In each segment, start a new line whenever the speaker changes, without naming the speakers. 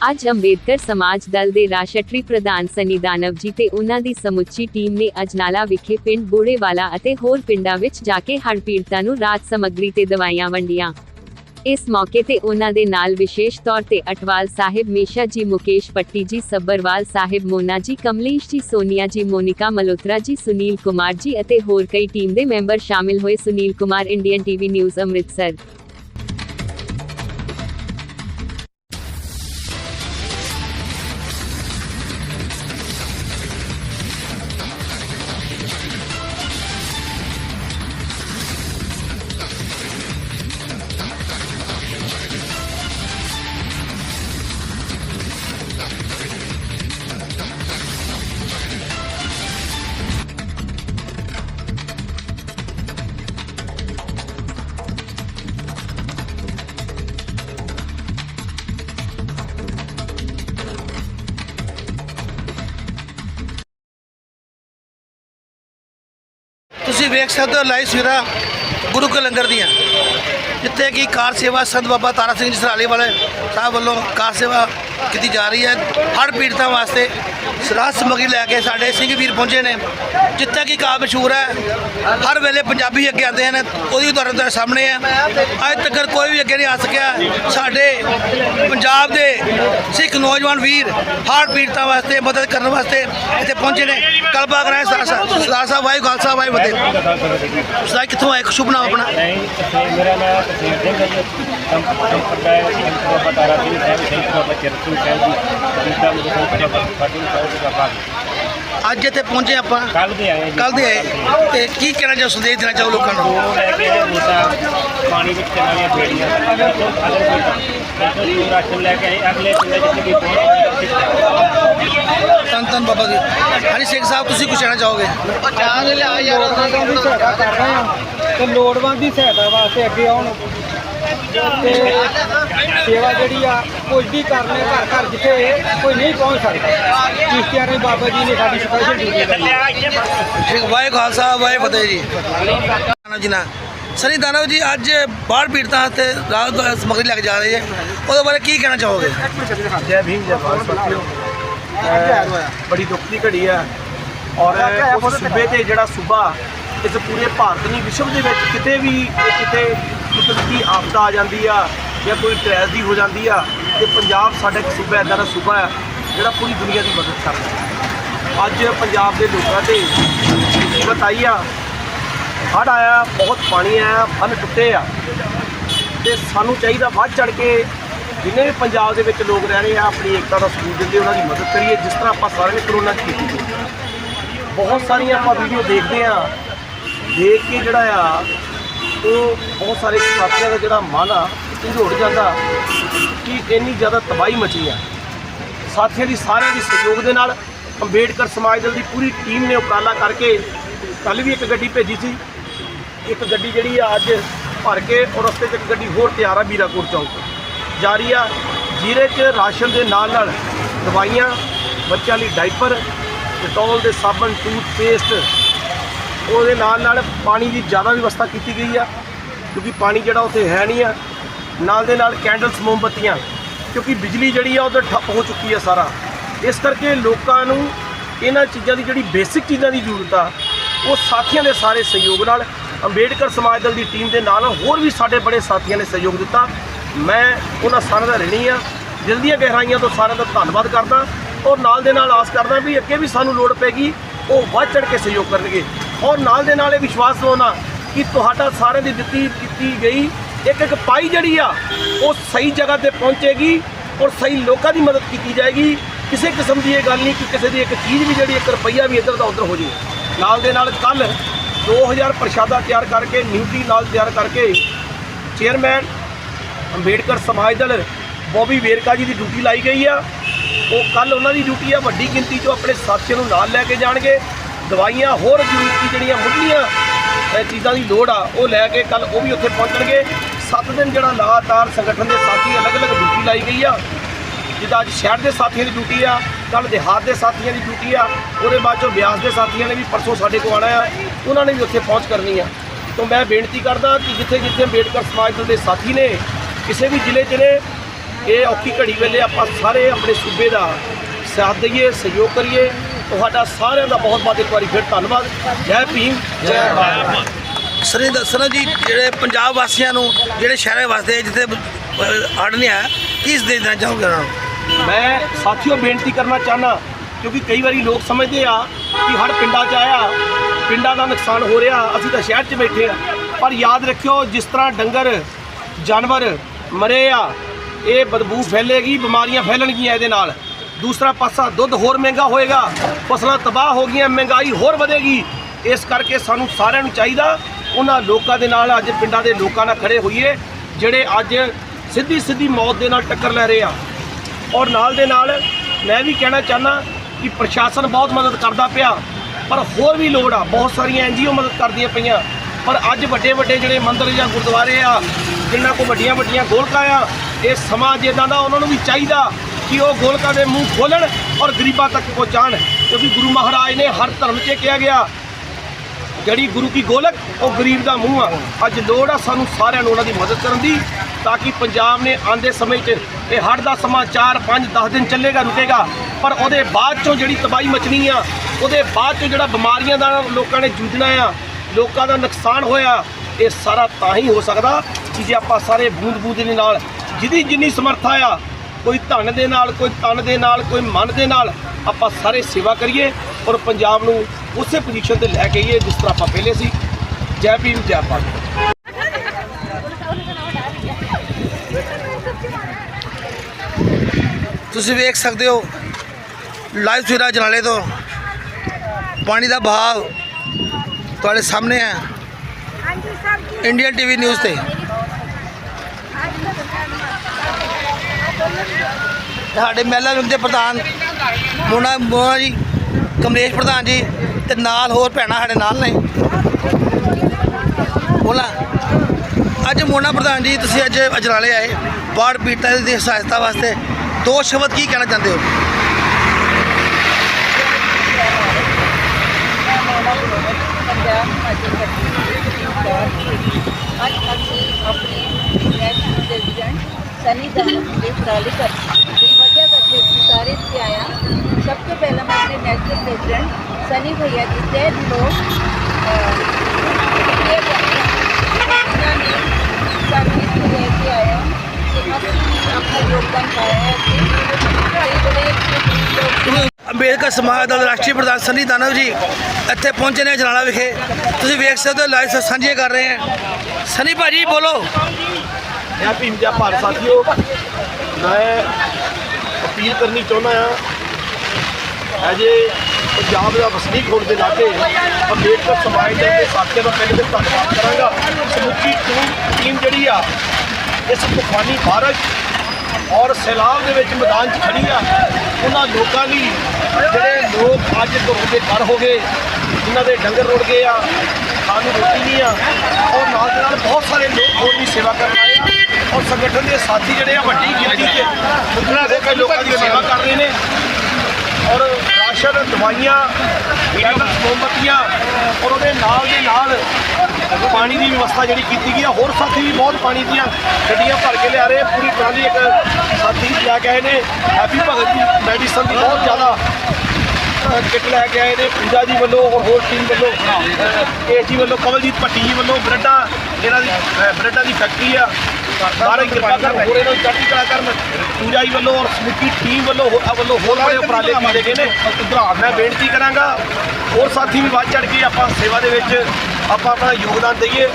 ਅੱਜ ਅੰਬੇਦਕਰ ਸਮਾਜ ਦਲ ਦੇ ਰਾਸ਼ਟਰੀ ਪ੍ਰਧਾਨ ਸਨੀ ਦਾਨਵ ਜੀ ਤੇ ਉਹਨਾਂ ਦੀ ਸਮੁੱਚੀ ਟੀਮ ਨੇ ਅਜਨਾਲਾ ਵਿਖੇ ਪਿੰਡ ਬੂੜੇਵਾਲਾ ਅਤੇ ਹੋਰ ਪਿੰਡਾਂ ਵਿੱਚ ਜਾ ਕੇ ਹੜ੍ਹ ਪੀੜਤਾਂ ਨੂੰ ਰਾਹਤ ਸਮੱਗਰੀ ਤੇ ਦਵਾਈਆਂ ਵੰਡੀਆਂ। ਇਸ ਮੌਕੇ ਤੇ ਉਹਨਾਂ ਦੇ ਨਾਲ ਵਿਸ਼ੇਸ਼ ਤੌਰ ਤੇ ਅਟਵਾਲ ਸਾਹਿਬ ਮੇਸ਼ਾ ਜੀ, ਮੁਕੇਸ਼ ਪੱਟੀ ਜੀ ਸੱਬਰਵਾਲ ਸਾਹਿਬ ਮੋਨਾ ਜੀ, ਕਮਲੇਸ਼ ਜੀ, ਸੋਨੀਆ ਜੀ, ਮੋਨਿਕਾ ਮਲੋਤਰਾ ਜੀ, ਸੁਨੀਲ ਕੁਮਾਰ ਜੀ ਅਤੇ ਹੋਰ ਕਈ ਟੀਮ ਦੇ ਮੈਂਬਰ ਸ਼ਾਮਿਲ ਹੋਏ। Sunil Kumar, Indian TV news, Amritsar.
ਤੁਸੀਂ ਵੇਖ ਸਕਦੇ ਹੋ, ਲਾਈਵ ਸਵੇਰਾ ਗੁਰੂ ਕੇ ਲੰਗਰ ਦੀਆਂ। ਜਿੱਥੇ ਕਿ ਕਾਰ ਸੇਵਾ ਸੰਤ ਬਾਬਾ ਤਾਰਾ ਸਿੰਘ ਜੀ ਸਰਾਲੇ ਵਾਲੇ ਸਾਹਿਬ ਵੱਲੋਂ ਕਾਰ ਸੇਵਾ ਕੀਤੀ ਜਾ ਰਹੀ ਹੈ। ਹਰ ਪੀੜਤਾਂ ਵਾਸਤੇ ਸਰਾਹ ਸਮੱਗਰੀ ਲੈ ਕੇ ਸਾਡੇ ਸਿੰਘ ਵੀਰ ਪਹੁੰਚੇ ਨੇ। ਜਿੱਥੇ ਕਿ ਕਾ ਮਸ਼ਹੂਰ ਹੈ, ਹਰ ਵੇਲੇ ਪੰਜਾਬੀ ਅੱਗੇ ਆਉਂਦੇ ਹਨ, ਉਹਦੀ ਉਦਾਹਰਨ ਤੁਹਾਡੇ ਸਾਹਮਣੇ ਹੈ। ਅੱਜ ਤੱਕ ਕੋਈ ਵੀ ਅੱਗੇ ਨਹੀਂ ਆ ਸਕਿਆ। ਸਾਡੇ ਪੰਜਾਬ ਦੇ ਸਿੱਖ ਨੌਜਵਾਨ ਵੀਰ ਹੜ੍ਹ ਪੀੜਤਾਂ ਵਾਸਤੇ, ਮਦਦ ਕਰਨ ਵਾਸਤੇ ਇੱਥੇ ਪਹੁੰਚੇ ਨੇ। ਕਲਬਾ ਕਰਾਏ ਸਰਦਾਰ ਸਾਹਿਬ ਸਰਦਾਰ ਸਾਹਿਬ ਵਾਹਿਗੁਰੂ, ਖਾਲਸਾ ਵਾਹਿਗੁਰੂ ਫਤਿਹ। ਸਰਦਾਰ ਕਿੱਥੋਂ ਆਏ ਸ਼ੁਭ ਨਾਮ ਆਪਣਾ?
ਮੇਰਾ ਨਾਮ ਤਸੀਰ ਸਿੰਘ ਹੈ। ਜੀ ਸੰਪਰਦਾਇ ਤਾਰਾ ਸਿੰਘ ਸਾਹਿਬ, ਸੰਤ ਬਾਬਾ ਚਰਤੂ ਸਾਹਿਬ ਜੀ ਜਿੱਦਾਂ ਮੇਰੇ ਸੰਤ ਬਾਬਾ ਫਾਟਿੰਗ ਸਾਹਿਬ
ਅੱਜ ਇੱਥੇ ਪਹੁੰਚੇ ਆਪਾਂ।
ਕੱਲ ਦੇ ਆਏ
ਕੱਲ ਦੇ ਆਏ। ਤੇ ਕੀ ਕਹਿਣਾ ਚਾਹੋ ਸੰਦੇਸ਼ ਦੇਣਾ ਚਾਹੋ ਲੋਕਾਂ ਨੂੰ?
ਉਹ ਲੈ ਕੇ ਆਏ ਮੋਟਾ ਪਾਣੀ ਵਿੱਚ ਚੱਲਣ ਵਾਲੀਆਂ ਬੇੜੀਆਂ ਅਗਰ ਕੋਈ ਤਾਂ ਰਾਸ਼ਨ ਲੈ ਕੇ ਆਏ ਅਗਲੇ ਪਿੰਡ ਜਿੱਥੇ ਵੀ ਪਹੁੰਚ
ਤਨ ਤਨ ਬਾਬਾ ਜੀ। ਹਾਂਜੀ ਸਿੰਘ ਸਾਹਿਬ ਤੁਸੀਂ ਕੁਝ ਕਹਿਣਾ ਚਾਹੋਗੇ?
ਲੋੜਵੰਦਾਂ ਦੀ ਸਹਾਇਤਾ ਕਰ ਰਹੇ ਹਾਂ। ਤੇ ਲੋੜਵੰਦ ਦੀ ਸਹਾਇਤਾ ਵਾਸਤੇ ਅੱਗੇ ਆਉਣ। ਤੇ ਸੇਵਾ ਜਿਹੜੀ ਆ ਪੁੱਜਦੀ ਕਰਨੇ ਘਰ ਘਰ ਜਿੱਥੇ ਕੋਈ ਨਹੀਂ ਪਹੁੰਚ ਸਕਦਾ। ਕਿਸ਼ਤਿਆਂ ਨੇ ਬਾਬਾ ਜੀ ਨੇ ਸਾਡੀ ਸਪੈਸ਼ਲ ਡਿਊਟੀ
ਠੀਕ ਵਾਹਿਗੁਰੂ ਖਾਲਸਾ ਵਾਹਿਗੁਰੂ ਫਤਿਹ ਜੀ। ਦਾਨਵ ਜੀ ਨਾ ਸਨੀ ਦਾਨਵ ਜੀ ਅੱਜ ਬਾੜ ਪੀੜਤਾਂ ਤੇ ਦਾ ਸਮੱਗਰੀ ਲੈ ਕੇ ਜਾ ਰਹੇ ਹੈ। ਉਹਦੇ ਬਾਰੇ ਕੀ ਕਹਿਣਾ ਚਾਹੋਗੇ?
ਜੈ ਭੀਮ ਜੈ ਭਾਰਤ ਬੜੀ ਦੁੱਖ ਦੀ ਘੜੀ ਹੈ ਔਰ ਉਸ ਸੂਬੇ ਤੇ ਜਿਹੜਾ ਸੂਬਾ ਇਸ ਪੂਰੇ ਭਾਰਤ ਨਹੀਂ ਵਿਸ਼ਵ ਦੇ ਵਿੱਚ ਕਿਤੇ ਵੀ ਕਿਤੇ ਕੁਦਰਤੀ ਆਫਤ ਆ ਜਾਂਦੀ ਆ ਜਾਂ ਕੋਈ ਟ੍ਰੈਜਡੀ ਹੋ ਜਾਂਦੀ ਆ ਤੇ ਪੰਜਾਬ ਸਾਡਾ ਇੱਕ ਸੂਬਾ ਇਦਾਂ ਦਾ ਸੂਬਾ ਆ, ਜਿਹੜਾ ਪੂਰੀ ਦੁਨੀਆ ਦੀ ਮਦਦ ਕਰਦਾ ਅੱਜ ਪੰਜਾਬ ਦੇ ਲੋਕਾਂ ਤੇ ਮੁਸੀਬਤ ਆਈ ਆ, ਹੜ੍ਹ ਆਇਆ, ਬਹੁਤ ਪਾਣੀ ਆਇਆ, ਬੰਨ ਟੁੱਟੇ ਆ। ਤੇ ਸਾਨੂੰ ਚਾਹੀਦਾ ਵੱਧ ਚੜ ਕੇ ਜਿੰਨੇ ਵੀ ਪੰਜਾਬ ਦੇ ਵਿੱਚ ਲੋਕ ਰਹਿ ਰਹੇ ਆ, ਆਪਣੀ ਏਕਤਾ ਦਾ ਸਬੂਤ ਦਿੰਦੇ, ਉਹਨਾਂ ਦੀ ਮਦਦ ਕਰੀਏ, ਜਿਸ ਤਰ੍ਹਾਂ ਆਪਾਂ ਸਾਰਿਆਂ ਨੇ ਕਰੋਨਾ 'ਚ ਕੀਤੀ ਬਹੁਤ ਸਾਰੀਆਂ ਆਪਾਂ ਵੀਡੀਓ ਦੇਖਦੇ ਆ, ਦੇਖ ਕੇ ਜਿਹੜਾ ਆ ਉਹ ਬਹੁਤ ਸਾਰੇ ਸਾਥੀਆਂ ਦਾ ਜਿਹੜਾ ਮਨ ਆ ਝੰਡੋੜ ਜਾਂਦਾ ਕਿ ਇੰਨੀ ਜ਼ਿਆਦਾ ਤਬਾਹੀ ਮਚੀ ਆ। ਸਾਥੀਆਂ ਦੀ ਸਾਰਿਆਂ ਦੀ ਸਹਿਯੋਗ ਦੇ ਨਾਲ ਅੰਬੇਡਕਰ ਸਮਾਜ ਦਲ ਦੀ ਪੂਰੀ ਟੀਮ ਨੇ ਉਪਰਾਲਾ ਕਰਕੇ ਕੱਲ ਵੀ ਇੱਕ ਗੱਡੀ ਭੇਜੀ ਸੀ। ਇੱਕ ਗੱਡੀ ਜਿਹੜੀ ਆ ਅੱਜ ਭਰ ਕੇ ਔਰ ਰਸਤੇ 'ਚ ਇੱਕ ਗੱਡੀ ਹੋਰ ਤਿਆਰ ਆ ਬੀਰਾਕੋਟ ਚੌਂਕ ਜਾ ਰਹੀ ਆ ਜਿਹਦੇ 'ਚ ਰਾਸ਼ਨ ਦੇ ਨਾਲ ਨਾਲ ਦਵਾਈਆਂ, ਬੱਚਿਆਂ ਲਈ ਡਾਈਪਰ ਡਟੋਲ ਦੇ ਸਾਬਣ, ਟੂਥਪੇਸਟ ਉਹਦੇ ਨਾਲ ਨਾਲ ਪਾਣੀ ਦੀ ਜ਼ਿਆਦਾ ਵਿਵਸਥਾ ਕੀਤੀ ਗਈ ਆ, ਕਿਉਂਕਿ ਪਾਣੀ ਜਿਹੜਾ ਉੱਥੇ ਹੈ ਨਹੀਂ ਆ। ਨਾਲ ਦੇ ਨਾਲ ਕੈਂਡਲਸ ਮੋਮਬੱਤੀਆਂ, ਕਿਉਂਕਿ ਬਿਜਲੀ ਜਿਹੜੀ ਆ ਉਧਰ ਠੱਪ ਹੋ ਚੁੱਕੀ ਆ ਸਾਰਾ। ਇਸ ਕਰਕੇ ਲੋਕਾਂ ਨੂੰ ਇਹਨਾਂ ਚੀਜ਼ਾਂ ਦੀ ਜਿਹੜੀ ਬੇਸਿਕ ਚੀਜ਼ਾਂ ਦੀ ਜ਼ਰੂਰਤ ਆ, ਉਹ ਸਾਥੀਆਂ ਦੇ ਸਾਰੇ ਸਹਿਯੋਗ ਨਾਲ ਅੰਬੇਡਕਰ ਸਮਾਜ ਦਲ ਦੀ ਟੀਮ ਦੇ ਨਾਲ ਹੋਰ ਵੀ ਸਾਡੇ ਬੜੇ ਸਾਥੀਆਂ ਨੇ ਸਹਿਯੋਗ ਦਿੱਤਾ। ਮੈਂ ਉਹਨਾਂ ਸਾਰਿਆਂ ਦਾ ਰਿਣੀ ਆ। ਦਿਲ ਦੀਆਂ ਗਹਿਰਾਈਆਂ ਤੋਂ ਸਾਰਿਆਂ ਦਾ ਧੰਨਵਾਦ ਕਰਦਾ। ਔਰ ਨਾਲ ਦੇ ਨਾਲ ਆਸ ਕਰਦਾ ਵੀ ਅੱਗੇ ਵੀ ਸਾਨੂੰ ਲੋੜ ਪੈਗੀ ਉਹ ਵੱਧ ਚੜ ਕੇ ਸਹਿਯੋਗ ਕਰਨਗੇ। ਔਰ ਨਾਲ ਦੇ ਨਾਲ ਇਹ ਵਿਸ਼ਵਾਸ ਦਿਵਾਉਣਾ ਕਿ ਤੁਹਾਡਾ ਸਾਰਿਆਂ ਦੀ ਦਿੱਤੀ ਕੀਤੀ ਗਈ ਇੱਕ ਇੱਕ ਪਾਈ ਜਿਹੜੀ ਆ, ਉਹ ਸਹੀ ਜਗ੍ਹਾ ਤੇ ਪਹੁੰਚੇਗੀ ਔਰ ਸਹੀ ਲੋਕਾਂ ਦੀ ਮਦਦ ਕੀਤੀ ਜਾਏਗੀ। ਕਿਸੇ ਕਿਸਮ ਦੀ ਇਹ ਗੱਲ ਨਹੀਂ ਕਿ ਕਿਸੇ ਦੀ ਇੱਕ ਚੀਜ਼ ਵੀ ਜਿਹੜੀ ਇੱਕ ਰੁਪਈਆ ਵੀ ਇੱਧਰ ਦਾ ਉੱਧਰ ਹੋ ਜੇ ਨਾਲ ਦੇ ਨਾਲ ਕੱਲ 2000 ਪ੍ਰਸ਼ਾਦਾ ਤਿਆਰ ਕਰਕੇ ਨਿਊਟਰੀ ਨਾਲ ਤਿਆਰ ਕਰਕੇ ਚੇਅਰਮੈਨ ਅੰਬੇਡਕਰ ਸਮਾਜ ਦਲ ਬੋਬੀ ਵੇਰਕਾ ਜੀ ਦੀ ਡਿਊਟੀ ਲਾਈ ਗਈ ਆ। ਉਹ ਕੱਲ ਉਹਨਾਂ ਦੀ ਡਿਊਟੀ ਆ ਵੱਡੀ ਗਿਣਤੀ 'ਚੋਂ ਆਪਣੇ ਸਾਥੀਆਂ ਨੂੰ ਨਾਲ ਲੈ ਕੇ ਜਾਣਗੇ। ਦਵਾਈਆਂ ਹੋਰ ਜ਼ਰੂਰਤੀ ਜਿਹੜੀਆਂ ਮੁੱਢਲੀਆਂ ਅ, ਚੀਜ਼ਾਂ ਦੀ ਲੋੜ ਆ ਉਹ ਲੈ ਕੇ ਕੱਲ ਉਹ ਵੀ ਉੱਥੇ ਪਹੁੰਚਣਗੇ। 7 ਦਿਨ ਜਿਹੜਾ ਲਗਾਤਾਰ ਸੰਗਠਨ ਦੇ ਸਾਥੀ ਅਲੱਗ-ਅਲੱਗ ਡਿਊਟੀ ਲਾਈ ਗਈ ਆ। ਜਿੱਦਾਂ ਅੱਜ ਸ਼ਹਿਰ ਦੇ ਸਾਥੀਆਂ ਦੀ ਡਿਊਟੀ ਆ ਕੱਲ ਦਿਹਾਤ ਦੇ ਸਾਥੀਆਂ ਦੀ ਡਿਊਟੀ ਆ ਉਹਦੇ ਬਾਅਦ ਚੋਂ ਬਿਆਸ ਦੇ ਸਾਥੀਆਂ ਨੇ ਵੀ ਪਰਸੋਂ ਸਾਡੇ ਕੋਲ ਆਉਣਾ ਆ ਉਹਨਾਂ ਨੇ ਵੀ ਉੱਥੇ ਪਹੁੰਚ ਕਰਨੀ ਆ। ਤੋਂ ਮੈਂ ਬੇਨਤੀ ਕਰਦਾ ਕਿ ਜਿੱਥੇ ਜਿੱਥੇ ਅੰਬੇਡਕਰ ਸਮਾਜ ਦੇ ਸਾਥੀ ਨੇ ਕਿਸੇ ਵੀ ਜ਼ਿਲ੍ਹੇ 'ਚ ਨੇ ਇਹ ਔਖੀ ਘੜੀ ਵੇਲੇ ਆਪਾਂ ਸਾਰੇ ਆਪਣੇ ਸੂਬੇ ਦਾ ਸਾਥ ਦਈਏ ਸਹਿਯੋਗ ਕਰੀਏ। ਤੁਹਾਡਾ ਸਾਰਿਆਂ ਦਾ ਬਹੁਤ ਬਹੁਤ ਇੱਕ ਵਾਰੀ ਫਿਰ ਧੰਨਵਾਦ। ਜੈ ਭੀਮ ਜੈ ਭਾਰਤ।
ਸਨੀ ਦੱਸਣਾ ਜੀ ਜਿਹੜੇ ਪੰਜਾਬ ਵਾਸੀਆਂ ਨੂੰ ਜਿਹੜੇ ਸ਼ਹਿਰਾਂ ਵਸਦੇ ਜਿੱਥੇ ਹੜ ਨਹੀਂ ਆਇਆ ਕੀ ਇਸ ਦੇ ਦੇਣਾ ਚਾਹੋਗੇ ਉਹਨਾਂ ਨੂੰ?
ਮੈਂ ਸਾਥੀਓ ਬੇਨਤੀ ਕਰਨਾ ਚਾਹਨਾ ਕਿਉਂਕਿ ਕਈ ਵਾਰੀ ਲੋਕ ਸਮਝਦੇ ਆ ਕਿ ਹਰ ਪਿੰਡਾਂ 'ਚ ਆਇਆ ਪਿੰਡਾਂ ਦਾ ਨੁਕਸਾਨ ਹੋ ਰਿਹਾ ਅਸੀਂ ਤਾਂ ਸ਼ਹਿਰ 'ਚ ਬੈਠੇ ਆ। ਪਰ ਯਾਦ ਰੱਖਿਓ ਜਿਸ ਤਰ੍ਹਾਂ ਡੰਗਰ ਜਾਨਵਰ ਮਰੇ ਆ ਇਹ ਬਦਬੂ ਫੈਲੇਗੀ ਬਿਮਾਰੀਆਂ ਫੈਲਣਗੀਆਂ ਇਹਦੇ ਨਾਲ। ਦੂਸਰਾ ਪਾਸਾ ਦੁੱਧ ਹੋਰ ਮਹਿੰਗਾ ਹੋਏਗਾ, ਫਸਲਾਂ ਤਬਾਹ ਹੋ ਗਈਆਂ, ਮਹਿੰਗਾਈ ਹੋਰ ਵਧੇਗੀ। ਇਸ ਕਰਕੇ ਸਾਨੂੰ ਸਾਰਿਆਂ ਨੂੰ ਚਾਹੀਦਾ ਉਹਨਾਂ ਲੋਕਾਂ ਦੇ ਨਾਲ, ਅੱਜ ਪਿੰਡਾਂ ਦੇ ਲੋਕਾਂ ਨਾਲ ਖੜੇ ਹੋਈਏ, ਜਿਹੜੇ ਅੱਜ ਸਿੱਧੀ ਸਿੱਧੀ ਮੌਤ ਦੇ ਨਾਲ ਟੱਕਰ ਲੈ ਰਹੇ ਆ। ਔਰ ਨਾਲ ਦੇ ਨਾਲ ਮੈਂ ਵੀ ਕਹਿਣਾ ਚਾਹਨਾ ਕਿ ਪ੍ਰਸ਼ਾਸਨ ਬਹੁਤ ਮਦਦ ਕਰਦਾ ਪਿਆ, ਪਰ ਹੋਰ ਵੀ ਲੋੜ ਆ। ਬਹੁਤ ਸਾਰੀਆਂ ਐਨਜੀਓ ਮਦਦ ਕਰਦੀਆਂ ਪਈਆਂ, ਪਰ ਅੱਜ ਵੱਡੇ ਵੱਡੇ ਜਿਹੜੇ ਮੰਦਰ ਜਾਂ ਗੁਰਦੁਆਰੇ ਆ ਜਿਨ੍ਹਾਂ ਕੋ ਵੱਡੀਆਂ ਵੱਡੀਆਂ ਗੋਲਕਾਂ ਆ, ਇਹ ਸਮਾਜ ਇਦਾਂ ਦਾ ਉਹਨਾਂ ਨੂੰ ਵੀ ਚਾਹੀਦਾ ਕਿ ਉਹ ਗੋਲਕਾਂ ਦੇ ਮੂੰਹ ਖੋਲਣ ਔਰ ਗਰੀਬਾਂ ਤੱਕ ਪਹੁੰਚਾਣ ਕਿਉਂਕਿ ਗੁਰੂ ਮਹਾਰਾਜ ਨੇ ਹਰ ਧਰਮ 'ਚ ਕਿਹਾ ਗਿਆ, ਜਿਹੜੀ ਗੁਰੂ ਕੀ ਗੋਲਕ, ਉਹ ਗਰੀਬ ਦਾ ਮੂੰਹ ਆ। ਅੱਜ ਲੋੜ ਆ ਸਾਨੂੰ ਸਾਰਿਆਂ ਨੂੰ ਉਹਨਾਂ ਦੀ ਮਦਦ ਕਰਨ ਦੀ, ਤਾਂ ਕਿ ਪੰਜਾਬ ਨੇ ਆਂਦੇ ਸਮੇਂ 'ਚ ਇਹ ਹੜ੍ਹ ਦਾ ਸਮਾਂ 4 5 10 ਦਿਨ ਚੱਲੇਗਾ, ਰੁਕੇਗਾ, ਪਰ ਉਹਦੇ ਬਾਅਦ 'ਚੋਂ ਜਿਹੜੀ ਤਬਾਹੀ ਮਚਣੀ ਆ, ਉਹਦੇ ਬਾਅਦ 'ਚੋਂ ਜਿਹੜਾ ਬਿਮਾਰੀਆਂ ਦਾ ਲੋਕਾਂ ਨੇ ਜੂਝਣਾ ਆ, ਲੋਕਾਂ ਦਾ ਨੁਕਸਾਨ ਹੋਇਆ, ਇਹ ਸਾਰਾ ਤਾਂ ਹੀ ਹੋ ਸਕਦਾ ਕਿ ਜੇ ਆਪਾਂ ਸਾਰੇ ਬੂੰਦ-ਬੂੰਦ ਦੇ ਨਾਲ ਜਿਹਦੀ ਜਿੰਨੀ ਸਮਰੱਥਾ ਆ ਕੋਈ ਧਨ ਦੇ ਨਾਲ ਕੋਈ ਤਨ ਦੇ ਨਾਲ ਕੋਈ ਮਨ ਦੇ ਨਾਲ ਆਪਾਂ ਸਾਰੇ ਸੇਵਾ ਕਰੀਏ ਔਰ ਪੰਜਾਬ ਨੂੰ ਉਸੇ ਪੋਜੀਸ਼ਨ ਤੇ ਲੈ ਕੇ ਆਈਏ ਜਿਸ ਤਰ੍ਹਾਂ ਆਪਾਂ ਪਹਿਲੇ ਸੀ। ਜੈ ਭੀਮ ਜੈ ਭਾਰਤ।
ਤੁਸੀਂ ਵੇਖ ਸਕਦੇ ਹੋ ਲਾਈਵ ਸਵੇਰਾ ਜਨਾਲੇ ਤੋਂ ਪਾਣੀ ਦਾ ਬਹਾਵ ਤੁਹਾਡੇ ਸਾਹਮਣੇ ਹੈ। ਇੰਡੀਅਨ ਟੀਵੀ ਨਿਊਜ਼ ਤੇ। ਸਾਡੇ ਮਹਿਲਾ ਵਿੰਗ ਦੇ ਪ੍ਰਧਾਨ ਮੋਨਾ ਮੋਨਾ ਜੀ, ਕਮਲੇਸ਼ ਪ੍ਰਧਾਨ ਜੀ ਤੇ ਨਾਲ ਹੋਰ ਭੈਣਾਂ ਸਾਡੇ ਨਾਲ ਨੇ। ਬੋਲਾ। ਅੱਜ ਮੋਨਾ ਪ੍ਰਧਾਨ ਜੀ, ਤੁਸੀਂ ਅੱਜ ਅਜਨਾਲੇ ਆਏ ਬਾੜ ਪੀੜਤਾਂ ਦੀ ਸਹਾਇਤਾ ਵਾਸਤੇ। ਦੋ ਸ਼ਬਦ ਕੀ ਕਹਿਣਾ ਚਾਹੁੰਦੇ ਹੋ?
ਅੱਜ ਅਸੀਂ ਆਪਣੇ ਨੈਸ਼ਨਲ ਪ੍ਰੈਜ਼ੀਡੈਂਟ ਸਨੀ ਦਾਨਵ ਦੇ ਉਪਰਾਲੇ ਕਰ ਦੀ ਵਜ੍ਹਾ ਕਰਕੇ ਅਸੀਂ ਸਾਰੇ ਇੱਥੇ ਆਇਆ ਸਭ ਤੋਂ ਪਹਿਲਾਂ ਮੈਂ ਆਪਣੇ ਨੈਸ਼ਨਲ ਪ੍ਰੈਜ਼ੀਡੈਂਟ ਸਨੀ ਭਈਆ
ਅੰਬੇਦਕਰ ਸਮਾਜ ਦਾ ਰਾਸ਼ਟਰੀ ਪ੍ਰਧਾਨ ਸਨੀ ਦਾਨਵ ਜੀ ਇੱਥੇ ਪਹੁੰਚੇ ਨੇ ਅਜਨਾਲਾ ਵਿਖੇ। ਤੁਸੀਂ ਵੇਖ ਸਕਦੇ ਹੋ ਲਾਈਵ ਸਾਂਝੇ ਕਰ ਰਹੇ ਹਨ ਸਨੀ ਭਾਜੀ, ਬੋਲੋ।
ਜੈ ਭੀਮ ਜੈ ਭਾਰਤ ਸਾਥੀਓ, ਮੈਂ ਅਪੀਲ ਕਰਨੀ ਚਾਹੁੰਦਾ ਹਾਂ, ਅਜੇ ਪੰਜਾਬ ਦਾ ਵਸਨੀਕ ਹੋਣ ਦੇ ਨਾਤੇ ਅੰਬੇਡਕਰ ਸਮਾਜ ਦੇ ਸਾਥੀਆਂ ਦਾ ਪਹਿਲੇ ਦਿਨ ਧੰਨਵਾਦ ਕਰਾਂਗਾ। ਸਮੁੱਚੀ ਟੀਮ ਟੀਮ ਜਿਹੜੀ ਆ, ਇਸ ਤੂਫਾਨੀ ਬਾਰਿਸ਼ ਔਰ ਸੈਲਾਬ ਦੇ ਵਿੱਚ ਮੈਦਾਨ 'ਚ ਖੜੀ ਆ, ਉਹਨਾਂ ਲੋਕਾਂ ਲਈ ਜਿਹੜੇ ਲੋਕ ਅੱਜ ਘਰੋਂ ਦੇ ਘਰ ਹੋ ਗਏ, ਜਿਨ੍ਹਾਂ ਦੇ ਡੰਗਰ ਰੁੜ ਗਏ ਆ ਸਾਨੂੰ ਰੋਟੀ ਨਹੀਂ ਆ ਔਰ ਨਾਲ ਨਾਲ ਬਹੁਤ ਸਾਰੇ ਲੋਕ ਹੋਰ ਵੀ ਸੇਵਾ ਕਰਨ ਆਏ ਆ। ਔਰ ਸੰਗਠਨ ਦੇ ਸਾਥੀ ਜਿਹੜੇ ਆ ਵੱਡੀ ਗਿਣਤੀ 'ਤੇ ਮੁੱਖਣਾ ਦੇ ਕੇ ਲੋਕਾਂ ਦੀ ਸੇਵਾ ਕਰ ਰਹੇ ਨੇ। ਔਰ ਰਾਸ਼ਨ ਦਵਾਈਆਂ ਮੈਡੀਕਲ ਮੋਮਬੱਤੀਆਂ ਔਰ ਉਹਦੇ ਨਾਲ ਦੇ ਨਾਲ ਪਾਣੀ ਦੀ ਵਿਵਸਥਾ ਜਿਹੜੀ ਕੀਤੀ ਗਈ ਆ ਹੋਰ ਸਾਥੀ ਵੀ ਬਹੁਤ ਪਾਣੀ ਦੀਆਂ ਗੱਡੀਆਂ ਭਰ ਕੇ ਲਿਆ ਰਹੇ ਆ। ਪੂਰੀ ਟਰਾਲੀ ਇੱਕ ਸਾਥੀ ਲੈ ਕੇ ਆਏ ਨੇ। ਹੈਪੀ ਭਗਤ ਜੀ ਮੈਡੀਸਨ ਦੀ ਬਹੁਤ ਜ਼ਿਆਦਾ ਕਿੱਟ ਲੈ ਕੇ ਆਏ ਨੇ। ਪੂਜਾ ਜੀ ਵੱਲੋਂ ਔਰ ਹੋਰ ਟੀਮ ਵੱਲੋਂ ਏ ਜੀ ਵੱਲੋਂ ਕਮਲਜੀਤ ਭੱਟੀ ਜੀ ਵੱਲੋਂ ਬ੍ਰੈਡਾਂ ਇਹਨਾਂ ਦੀ ਅ, ਬ੍ਰੈਡਾਂ ਦੀ ਫੈਕਟਰੀ ਆ। ਸਾਰੇ ਕਿਰਪਾ ਕਰਨ ਹੋਰ ਇਹਨਾਂ ਨੂੰ ਚੜ੍ਹਦੀ ਕਲਾ ਕਰਨ। ਪੂਜਾ ਜੀ ਵੱਲੋਂ ਔਰ ਸਮੁੱਚੀ ਟੀਮ ਵੱਲੋਂ ਹੋ- ਵੱਲੋਂ ਹੋਰ ਬੜੇ ਉਪਰਾਲੇ ਕੀਤੇ ਗਏ ਨੇ। ਮੈਂ ਬੇਨਤੀ ਕਰਾਂਗਾ ਹੋਰ ਸਾਥੀ ਵੀ ਵੱਧ ਚੜ ਕੇ ਆਪਾਂ ਸੇਵਾ ਦੇ ਵਿੱਚ ਆਪਾਂ ਆਪਣਾ ਯੋਗਦਾਨ ਦਈਏ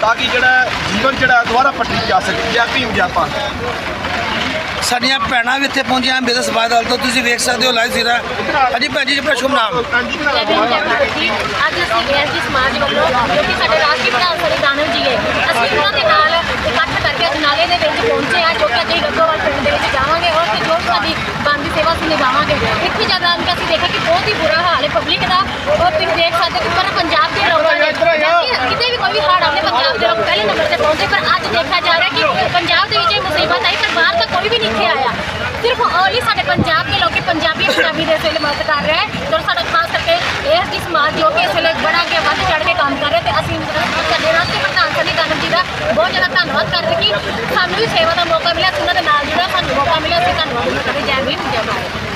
ਤਾਂ ਕਿ ਜਿਹੜਾ ਜੀਵਨ ਜਿਹੜਾ ਦੁਬਾਰਾ ਪੱਟੀ ਜਾ ਸਕੇ। ਜੈ ਭੀਮ ਜੈ ਭਾਰਤ।
ਸਾਡੀਆਂ ਭੈਣਾਂ ਵੀ ਇੱਥੇ ਪਹੁੰਚੀਆਂ ਅੰਬੇਦਕਰ ਸਮਾਜ ਦਲ ਤੋਂ ਤੁਸੀਂ ਵੇਖ ਸਕਦੇ ਹੋ ਲਾਈਵ ਸਵੇਰਾ ਹਾਂਜੀ ਭੈਣ ਜੀ ਆਪਣਾ ਸ਼ੁਭ ਨਾਮ।
ਜੈ ਭੀਮ ਜੈ ਭਾਰਤ ਜੀ। ਅੱਜ ਅਸੀਂ ਐਸਜੀ ਸਮਾਜ ਵੱਲੋਂ ਜੋ ਕਿ ਸਾਡੇ ਰਾਸ਼ਟਰੀ ਪ੍ਰਧਾਨ ਦਾਨਵ ਜੀ ਹੈ ਅਸੀਂ ਉਹਨਾਂ ਦੇ ਨਾਲ ਇਕੱਠ ਕਰਕੇ ਅੱਜ ਨਾਲੇ ਦੇ ਵਿੱਚ ਪਹੁੰਚੇ ਆ ਜੋ ਕਿ ਅੱਜ ਅਸੀਂ ਗੱਗੋਵਾਲ ਪਿੰਡ ਦੇ ਵਿੱਚ ਜਾਵਾਂਗੇ ਔਰ ਤੇ ਜੋ ਸਾਡੀ ਬਣਦੀ ਸੇਵਾ ਅਸੀਂ ਨਿਭਾਵਾਂਗੇ ਇੱਥੇ ਜਦ ਆ ਕੇ ਅਸੀਂ ਦੇਖਿਆ ਕਿ ਬਹੁਤ ਹੀ ਬੁਰਾ ਹਾਲ ਹੈ ਪਬਲਿਕ ਦਾ। ਔਰ ਤੁਸੀਂ ਦੇਖ ਸਕਦੇ ਕਿ ਪਰ ਪੰਜਾਬ ਦੇ ਲੋਕਾਂ ਨੇ ਕਿਤੇ ਵੀ ਕੋਈ ਵੀ ਹੜ੍ਹ ਆਉਂਦੇ ਪੰਜਾਬ ਦੇ ਲੋਕ ਪਹਿਲੇ ਨੰਬਰ ਤੇ ਪਹੁੰਚੇ ਪਰ ਅੱਜ ਦੇਖਿਆ ਜਾ ਰਿਹਾ ਕਿ ਪੰਜਾਬ ਦੇ ਵਿੱਚ ਇਹ ਮੁਸੀਬਤ ਆਈ ਪਰ ਬਾਹਰ ਤਾਂ ਕੋਈ ਵੀ ਨਹੀਂ ਇੱਥੇ ਆਇਆ। ਸਿਰਫ ਓਨਲੀ ਸਾਡੇ ਪੰਜਾਬ ਦੇ ਲੋਕੀ ਪੰਜਾਬੀ ਪੰਜਾਬੀ ਦੇ ਸਿਰ ਮਦਦ ਕਰ ਰਿਹਾ ਹੈ। ਔਰ ਸਾਡਾ ਖਾਸ ਕਰਕੇ ਇਹ ਜੀ ਸਮਾਜ ਜੋ ਕਿ ਇਸ ਵੇਲੇ ਬੜਾ ਅੱਗੇ ਵੱਧ ਚੜ ਕੇ ਕੰਮ ਕਰ ਰਿਹਾ ਤੇ ਅਸੀਂ, ਸਾਡੇ ਰਾਸ਼ਟਰੀ ਪ੍ਰਧਾਨ ਸਨੀ ਦਾਨਵ ਜੀ ਦਾ ਬਹੁਤ ਜ਼ਿਆਦਾ ਧੰਨਵਾਦ ਕਰਦੇ ਕਿ ਸਾਨੂੰ ਵੀ ਸੇਵਾ ਦਾ ਮੌਕਾ ਮਿਲਿਆ ਉਹਨਾਂ ਦੇ ਨਾਲ ਜਿਹੜਾ ਸਾਨੂੰ ਮੌਕਾ ਮਿਲਿਆ, ਅਸੀਂ ਧੰਨਵਾਦ ਕਰਦੇ ਜੈ